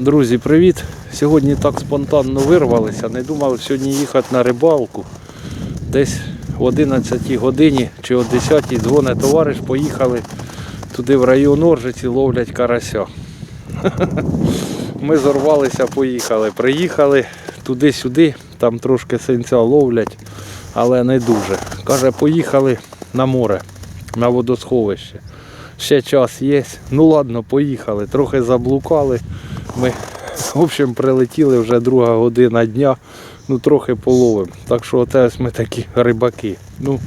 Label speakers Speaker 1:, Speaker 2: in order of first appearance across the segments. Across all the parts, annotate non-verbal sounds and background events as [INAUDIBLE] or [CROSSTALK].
Speaker 1: Друзі, привіт! Сьогодні так спонтанно вирвалися. Не думав сьогодні їхати на рибалку. Десь в 11 годині чи о 10 дзвонить товариш, поїхали туди в район Оржиці, ловлять карася. Ми зорвалися, поїхали. Приїхали туди-сюди, там трошки синця ловлять, але не дуже. Каже, поїхали на море, на водосховище. Ще час є. Ну ладно, поїхали. Трохи заблукали. Ми, в общем, прилетіли вже друга година дня. Ну трохи половим. Так що оце ми такі рибаки. Ну,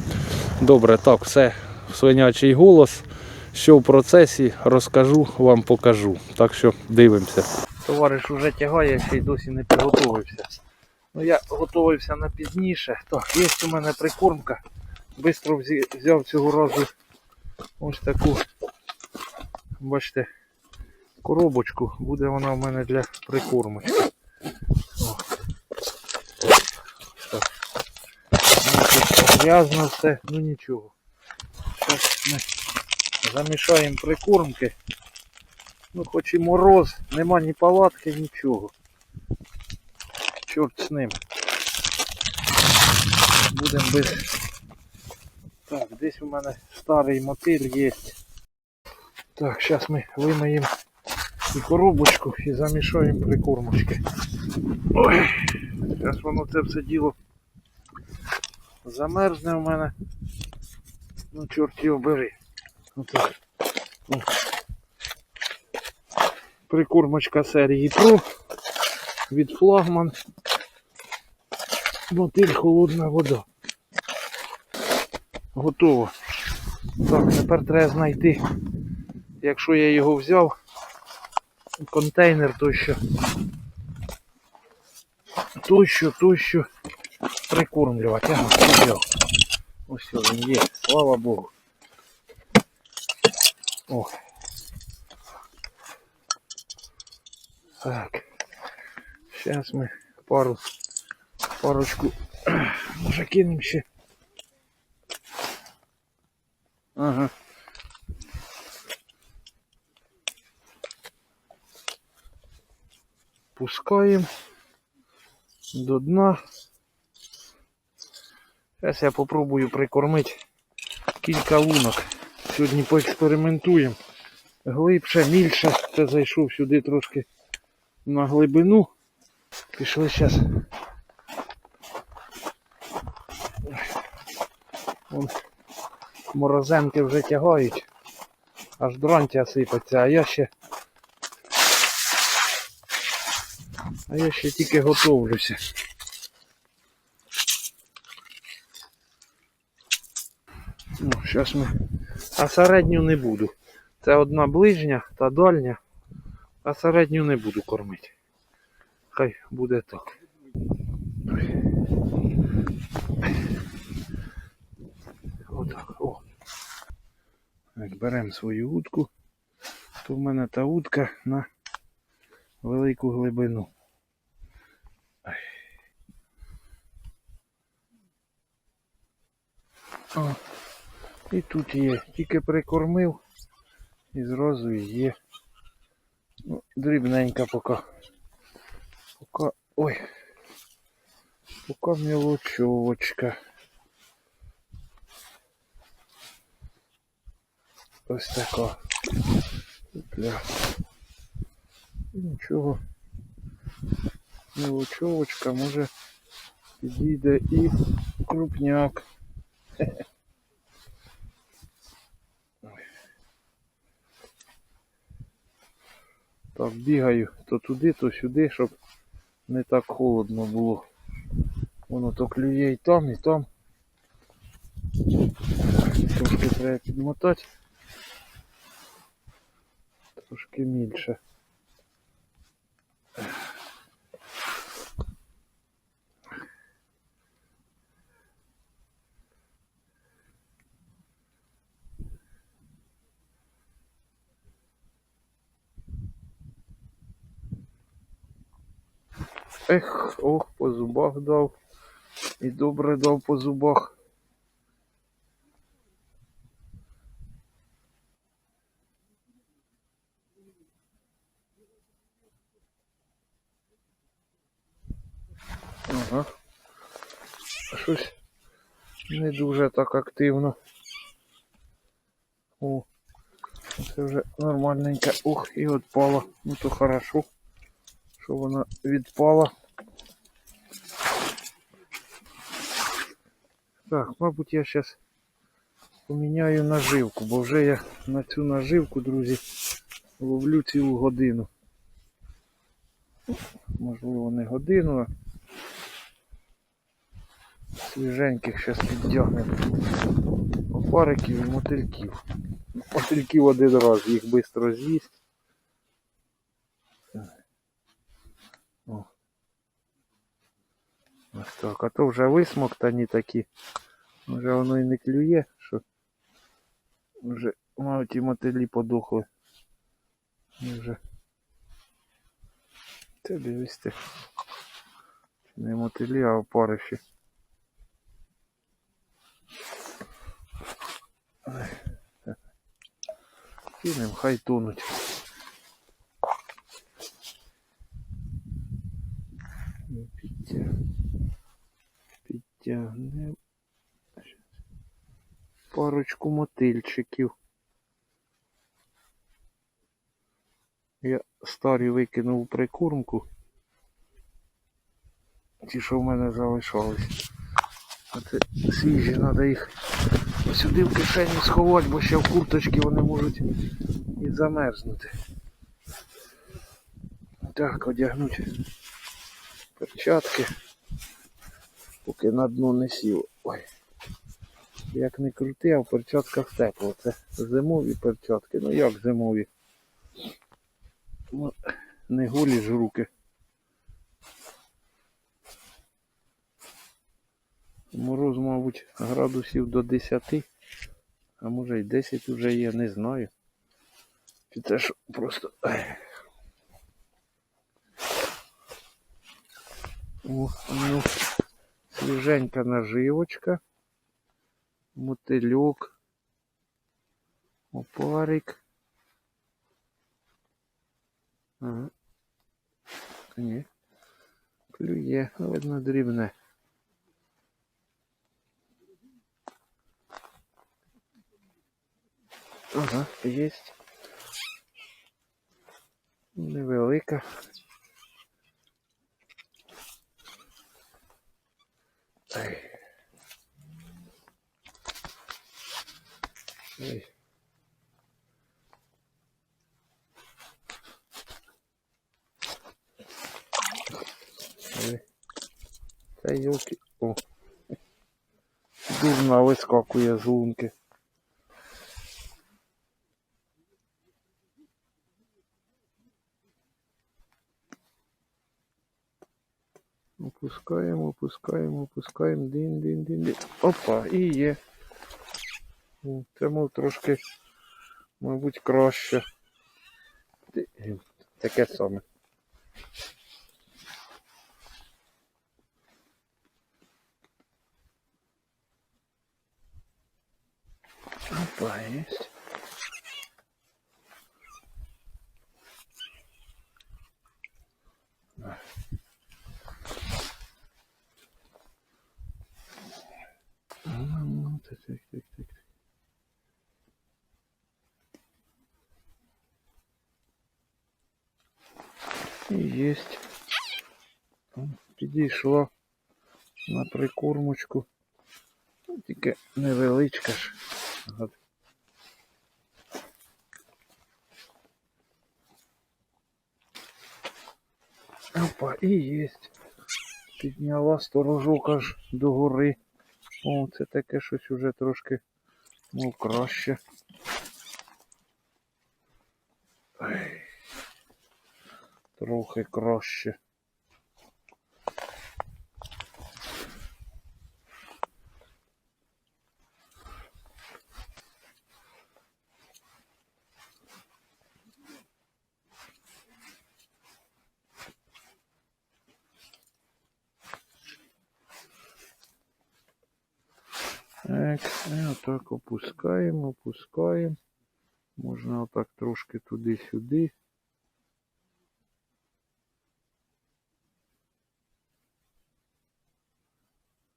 Speaker 1: добре, так, все. Свинячий голос. Що в процесі розкажу, вам покажу. Так що дивимося. Товариш уже тягає, ще й досі не приготувався. Ну я готувався на пізніше. Так, є у мене прикормка. Бистро взяв цього разу ось таку, бачите, коробочку. Буде вона в мене для прикормочки. Грязно все, ну нічого. Зараз ми замішаємо прикормки. Ну хоч і мороз, нема ні палатки, нічого. Чорт з ним. Будемо без. Так, десь у мене старий мотиль є. Так, зараз ми вимиємо і коробочку і замішаємо прикормочки. Ой, зараз воно це все діло замерзне у мене. Ну, чорт його бери. Отак. О. Прикормочка серії Pro від флагман. Мотиль холодна вода. Готово. Так, тепер треба знайти, якщо я його взяв, контейнер тощо. Тощо, тощо прикормлювати. Ага. Ось він є, слава Богу. О. Так. Зараз ми пару парочку може ще. Ага. Пускаємо до дна. Зараз я попробую прикормити кілька лунок. Сьогодні поекспериментуємо. Глибше, мільше. Це зайшов сюди трошки на глибину. Пішли зараз. Вон морозенки вже тягають. Аж дрантя сипаться, а я ще. А я ще тільки готовлюся. Ну, зараз ми. А середню не буду. Це одна ближня та дальня. А середню не буду кормити. Хай буде так. Отак. О. Так, беремо свою утку. То в мене та утка на велику глибину. О. І тут є. Тільки прикормив і зразу є. Ну, дрібненька поки. Поки. Ой. Поки мілочовочка. Ось така. Петля. Нічого. Мілочовочка може підійде і крупняк. Так, бігаю то туди, то сюди, щоб не так холодно було. Воно то клює і там, і там. Трошки треба підмотати. Трошки більше. Ех, ох, по зубах дав. І добре дав по зубах. Ага. Щось не дуже так активно. О, це вже нормальненьке. Ох, і відпало. Ну то хорошо, що вона відпала. Так, мабуть, я зараз поміняю наживку, бо вже я на цю наживку, друзі, ловлю цілу годину. Можливо, не годину, а свіженьких зараз підтягнемо. Опариків і мотильків. Мотильків один раз, їх швидко з'їсть. Ось так, а то вже висмоктані такі. Вже воно і не клює, що вже мабуть і мотилі подохли. Вже. Це дивись ти. Не мотилі, а опариші. Кинем, хай тонуть. Ну, Підтяг... Парочку мотильчиків. Я старі викинув прикормку. Ті, що в мене залишались. А це свіжі, треба їх сюди в кишені сховати, бо ще в курточці вони можуть і замерзнути. Так, одягнуть перчатки, поки на дно не сів. Ой. Як не крути, а в перчатках тепло. Це зимові перчатки. Ну як зимові? Ну, не голі ж руки. Мороз, мабуть, градусів до 10, а може й 10 вже є, не знаю. Чи це ж просто. О, ну, свіженька наживочка, мотильок, опарик. Ага. Ні. Клює, видно дрібне. Ага, есть. Невелика. Ай. Ай. Йоки. О. Дурна вискакує з лунки. Опускаємо, опускаємо, опускаємо. Дин, дин, дин, дин. Опа, і є. Це мов трошки, мабуть, краще. Таке саме. Опа, есть. Ну, Так, так, так, так. І. Там Підійшла на прикормочку. Ну, Тільки невеличка ж. Опа, і єсть. Підняла сторожок аж до гори. О, це таке щось уже трошки, ну, краще. Трохи краще. Так, отак опускаємо, опускаємо. Можна отак трошки туди-сюди.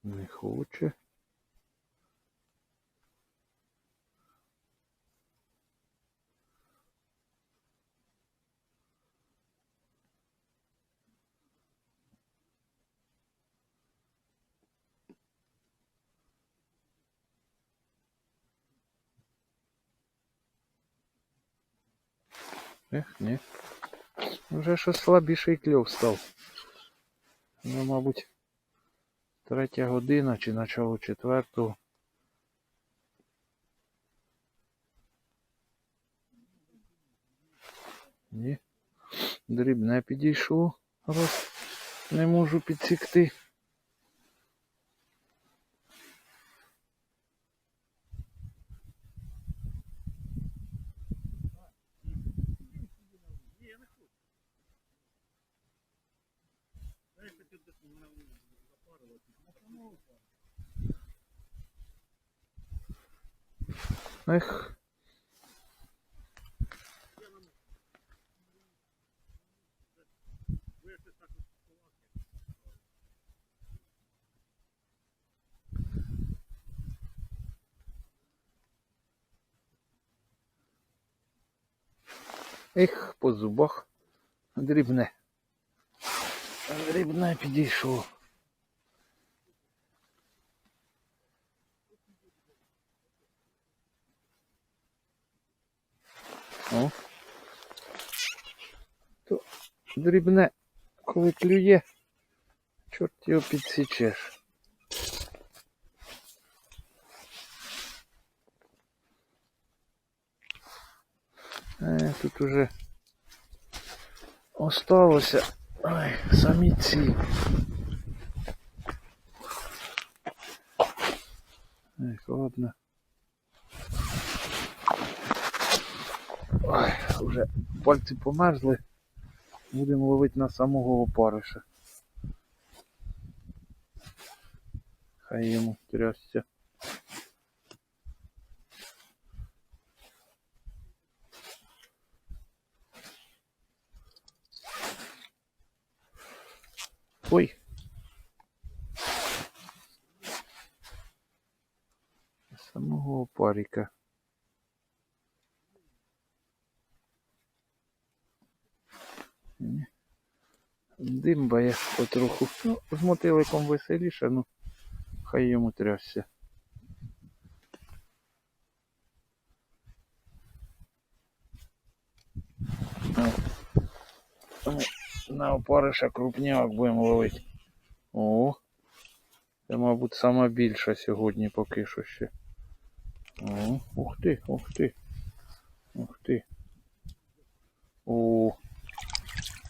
Speaker 1: Не хоче. Ех, ні. Вже щось слабіший кльов став. Ну, мабуть, третя година чи начало четвертого. Ні. Дрібне підійшло, раз не можу підсікти. Ех. Ех, по зубах. Дрібне. Дрібне підійшло. О. То дрібне, коли клює, чорт його підсічеш. Е, тут уже осталося. Ой, самі ці. Ой, ладно. Ой, вже пальці померзли. Будемо ловити на самого опариша. Хай йому трясся. Ой. Самого опарика. Димбає потроху. Ну, з мотиликом веселіше, ну хай йому трясся. Ну, На опариша крупняк будемо ловити. О, це, мабуть, сама більша сьогодні поки що ще. О, ух ти, ух ти. Ух ти. О,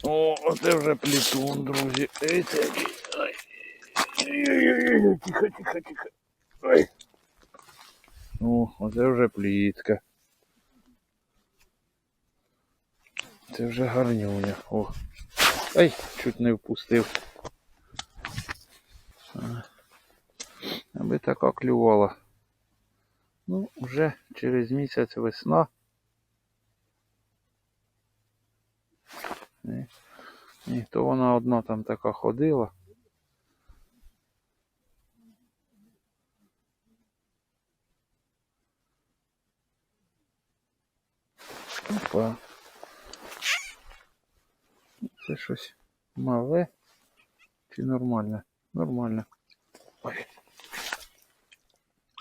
Speaker 1: о, оце вже плітун, друзі. Ей, це тихо, тихо, тихо. Ой. О, оце вже плітка. Це вже гарнюня. О. Ай, чуть не впустив. Аби така клювала. Ну, вже через місяць весна. Ні. Ні, то вона одна там така ходила. Опа. Це щось мале чи нормальне? Нормально. Ой.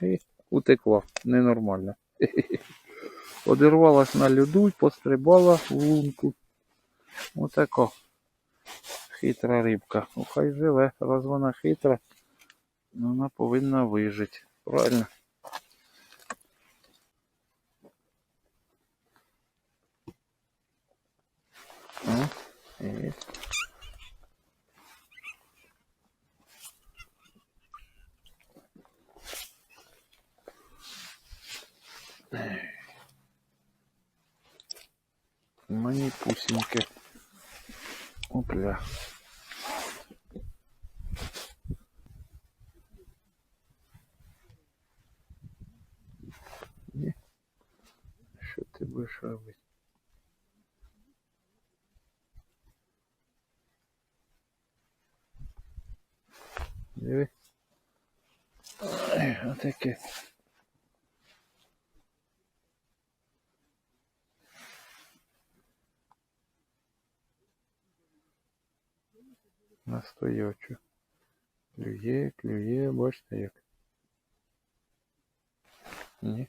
Speaker 1: І утекла. Ненормально. [LAUGHS] Одірвалась на льоду, пострибала в лунку. Отако. Хитра рибка. Ну, хай живе, раз вона хитра, ну, вона повинна вижити. Правильно? О, і... Мені пусеньки. Настоячу. Клює, клює, бачите як. Ні.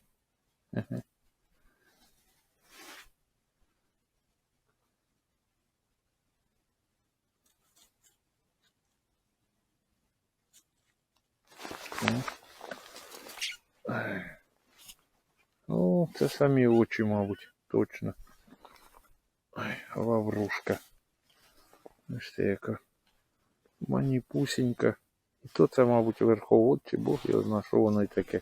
Speaker 1: Ага. Ну. Ай. О, це самі очі, мабуть, точно. Ай, лаврушка. Бачите, яка Маніпусінька. І то це, мабуть, верховод, чи Бог його знає, що воно й таке.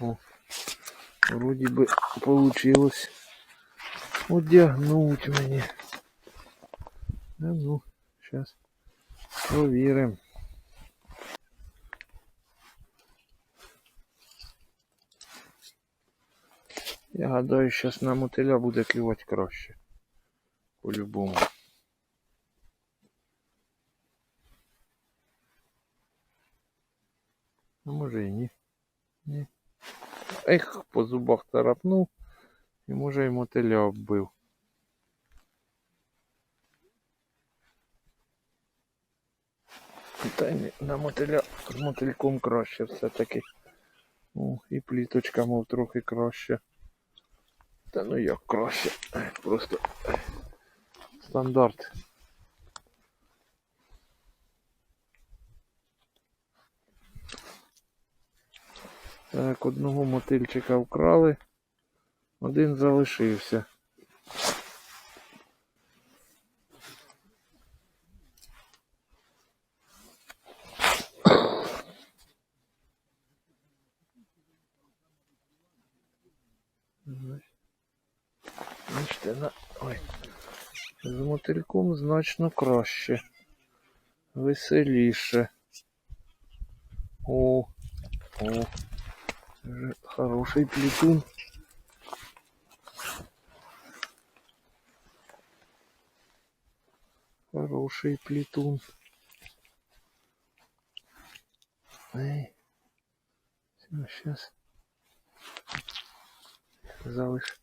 Speaker 1: О, вроді би получилось одягнуть мені. А ну, зараз провіримо. Я гадаю, зараз на мотиля буде клювати краще. По-любому. А може і ні. Ні. Ех, по зубах тарапнув. І може і мотиля оббив. Та й на мотиля з мотильком краще все-таки. О, і пліточка, мов трохи краще. Та ну як краще. Просто стандарт. Так, одного мотильчика вкрали, один залишився. Мотильком значно краще. Веселіше. О, о. Хороший плетун. Хороший плетун. Эй. Все, сейчас. Залиш.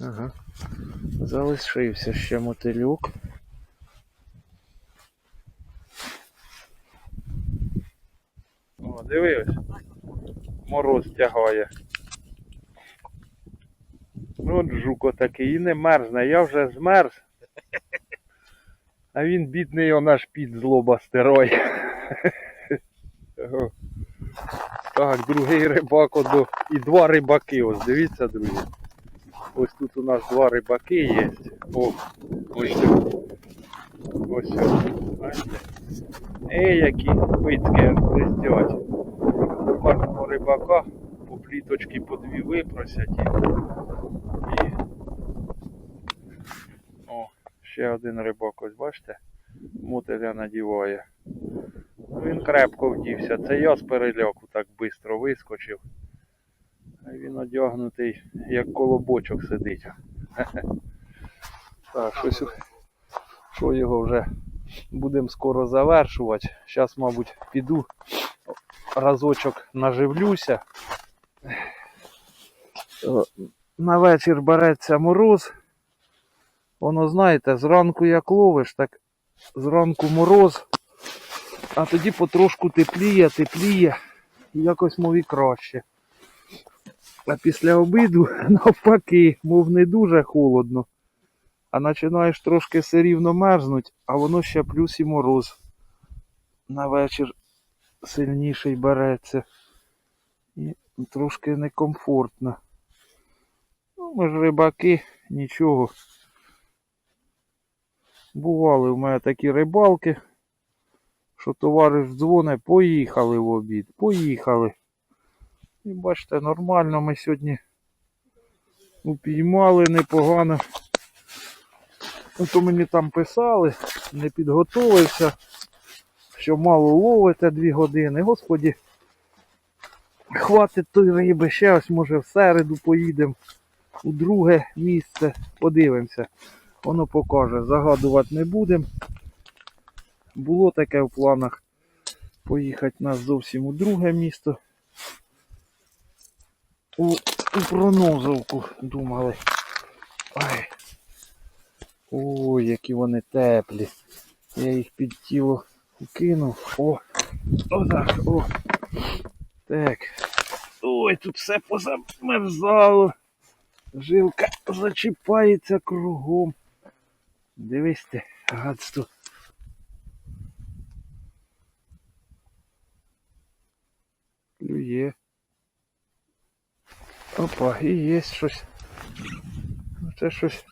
Speaker 1: Ага. Залишився ще мотилюк. О, дивись. Мороз тягає. От жук такий і не мерзне, я вже змерз. А він бідний о наш під злоба стирой. О. Так, другий рибак. І два рибаки, ось дивіться, друзі. Ось тут у нас два рибаки є. О, ось. Ось. Бачите? Ей, які пицьки аж блистять. У кожного рибака по пліточки по дві випросять. І... О, ще один рибак, ось бачите? Мотиля надіває. Він крепко вдівся. Це я з переляку так швидко вискочив. Він одягнутий, як колобочок сидить. [LAUGHS] Так, щось, що його вже будемо скоро завершувати. Зараз, мабуть, піду разочок наживлюся. На вечір береться мороз. Воно, знаєте, зранку як ловиш, так зранку мороз, а тоді потрошку тепліє, тепліє, і якось мов і краще. А після обіду [LAUGHS] навпаки, мов не дуже холодно. А починаєш трошки все рівно мерзнуть, а воно ще плюс і мороз. На вечір сильніший береться. І трошки некомфортно. Ну, ми ж рибаки, нічого. Бували в мене такі рибалки, що товариш дзвоне, поїхали в обід, поїхали. І бачите, нормально ми сьогодні упіймали непогано. Ну, то мені там писали, не підготовився, що мало ловите дві години. Господі, хватить тої риби, ще ось може в середу поїдемо у друге місце, подивимося. Воно покаже, загадувати не будемо. Було таке в планах поїхати нас зовсім у друге місто. У, у Пронозовку думали. Ой. Ой, які вони теплі. Я їх під тіло кинув. О! Отак, о. Так. Ой, тут все позамерзало. Жилка зачіпається кругом. Дивись ти, гадство. Клює. Опа, і є щось. Ну, Це щось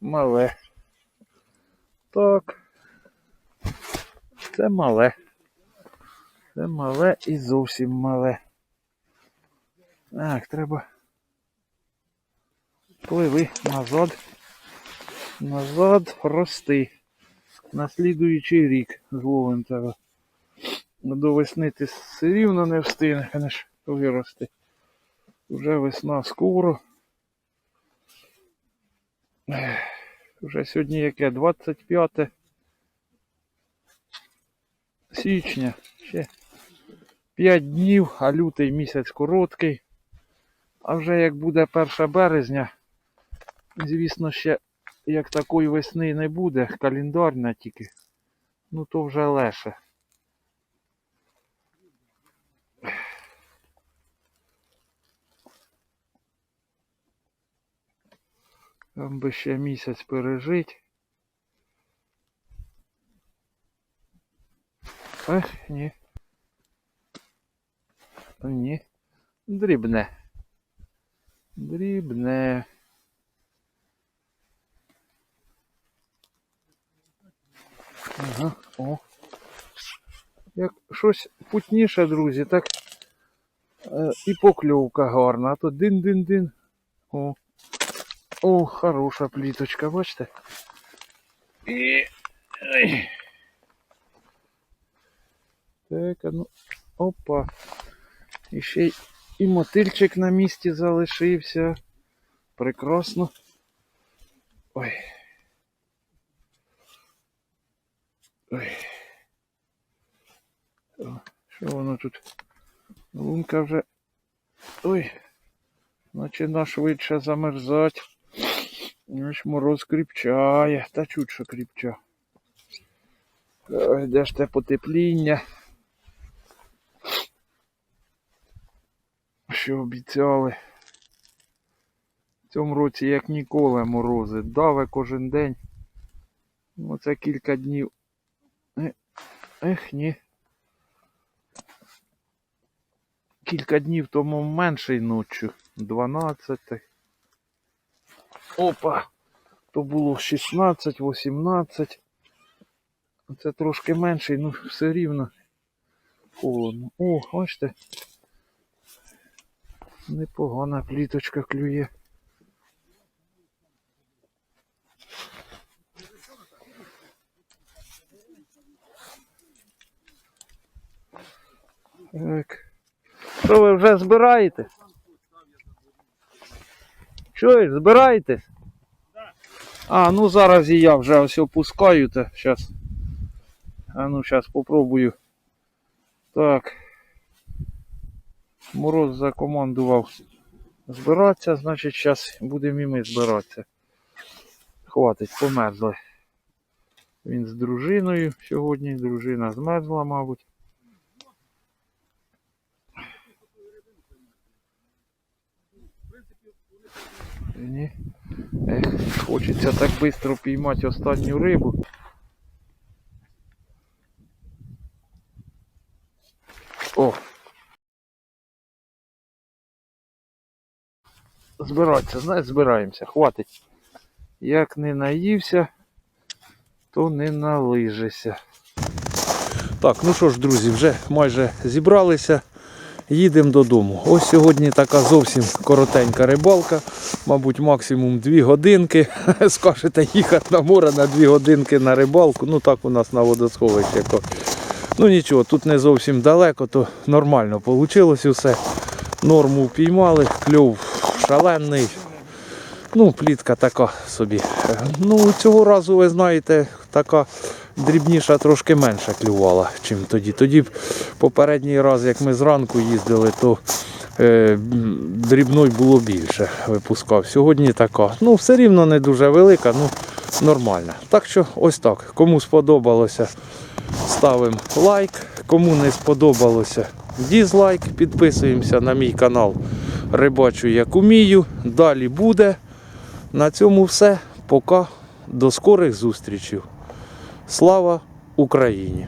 Speaker 1: мале. Так. Це мале. Це мале і зовсім мале. Так, треба. Пливи назад. Назад рости. На слідуючий рік зловим тебе. До весни ти все рівно не встигнеш вирости. Вже весна скоро. Вже сьогодні яке? 25 січня. Ще 5 днів, а лютий місяць короткий. А вже як буде 1 березня, звісно, ще як такої весни не буде, календарна тільки, ну то вже леше. Там би ще місяць пережить. Ех, ні. Ні. Дрібне. Дрібне. Ага, о. Як щось путніше, друзі, так е, і покльовка гарна. А то дин-дин-дин. О. О, хороша пліточка, бачите? І... Ой. Так, а ну. Опа. І ще й і мотильчик на місці залишився. Прекрасно. Ой. Ой. О, що воно тут? Лунка вже. Ой. Почина швидше замерзати. Ось мороз кріпчає. Та чуть що кріпча. Де ж те потепління? Що обіцяли? В цьому році як ніколи морози. Даве кожен день. Оце кілька днів. Е, Ех, ні. Кілька днів тому менший ночі. 12. Опа! То було 16, 18. Це трошки менший, ну все рівно. Холодно. О, бачите. Непогана пліточка клює. Так. Що ви вже збираєте? Чуєш, збираєтесь? А, ну зараз і я вже ось опускаю то Щас. А ну зараз попробую. Так. Мороз закомандував збиратися, значить зараз будемо і ми збиратися. Хватить, померзли. Він з дружиною сьогодні, дружина змерзла, мабуть. Ні. Ех, хочеться так швидко піймати останню рибу. О! Збиратися, знаєш, збираємося, хватить. Як не наївся, то не налижися. Так, ну що ж, друзі, вже майже зібралися. Їдемо додому. Ось сьогодні така зовсім коротенька рибалка. Мабуть, максимум 2 годинки. [LAUGHS] Скажете їхати на море на 2 годинки на рибалку. Ну так у нас на водосховищі. Ну нічого, тут не зовсім далеко, то нормально вийшло все. Норму впіймали, кльов шалений. Ну, плітка така собі. Ну, цього разу, ви знаєте, така дрібніша трошки менше клювала, чим тоді. Тоді попередній раз, як ми зранку їздили, то е, дрібної було більше випускав. Сьогодні така. Ну, все рівно не дуже велика, ну нормальна. Так що ось так. Кому сподобалося, ставимо лайк. Кому не сподобалося, дізлайк. Підписуємося на мій канал Рибачу як умію. Далі буде. На цьому все. Пока. До скорих зустрічей. Слава Україні!